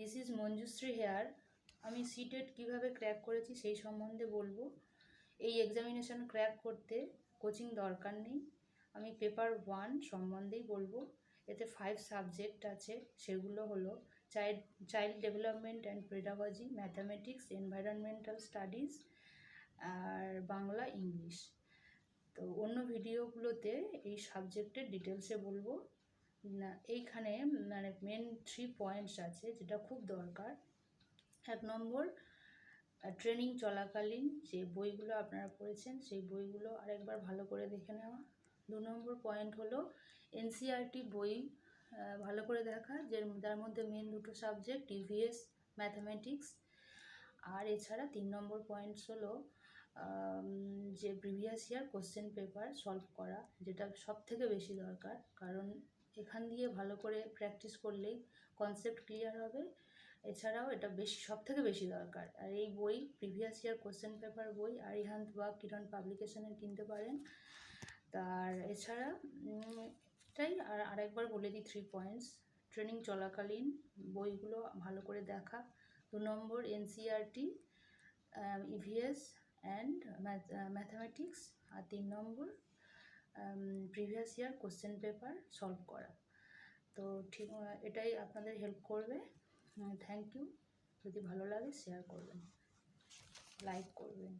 This is Manjushree here. আমি CTET কীভাবে crack করেছি সেই সম্বন্ধে বলব। এই এক্সামিনেশন ক্র্যাক করতে কোচিং দরকার নেই। আমি পেপার ওয়ান সম্বন্ধেই বলব। এতে ফাইভ সাবজেক্ট আছে। সেগুলো হলো child child development and pedagogy mathematics environmental studies R Bangla English তো অন্য ভিডিওগুলোতে এই সাবজেক্টের ডিটেলসে বলব। এইখানে মানে মেন থ্রি পয়েন্টস আছে যেটা খুব দরকার। এক নম্বর ট্রেনিং চলাকালীন যে বইগুলো আপনারা পড়েছেন সেই বইগুলো আরেকবার ভালো করে দেখে নেওয়া। দু নম্বর পয়েন্ট হলো এনসিআরটি বই ভালো করে দেখা যে যার মধ্যে মেন দুটো সাবজেক্ট ইভিএস ম্যাথামেটিক্স আর এছাড়া তিন নম্বর পয়েন্টস হলো যে previous year question paper solve করা, যেটা সব থেকে বেশি দরকার। কারণ এখান দিয়ে ভালো করে প্র্যাকটিস করলেই কনসেপ্ট ক্লিয়ার হবে। এছাড়াও এটা বেশি সব থেকে বেশি দরকার। আর এই বই প্রিভিয়াস ইয়ার কোশ্চেন পেপার বই, আরিহান্ত বা কিরণ পাবলিকেশনের কিনতে পারেন। তার এছাড়া এটাই আর আরেকবার বলে দিই থ্রি পয়েন্টস ট্রেনিং চলাকালীন বইগুলো ভালো করে দেখা। দু number NCERT EVS and mathematics আর তিন number previous year question paper solve করা। তো ঠিক এটাই আপনাদের হেল্প করবে। থ্যাংক ইউ যদি ভালো লাগে শেয়ার করবেন। লাইক করবেন।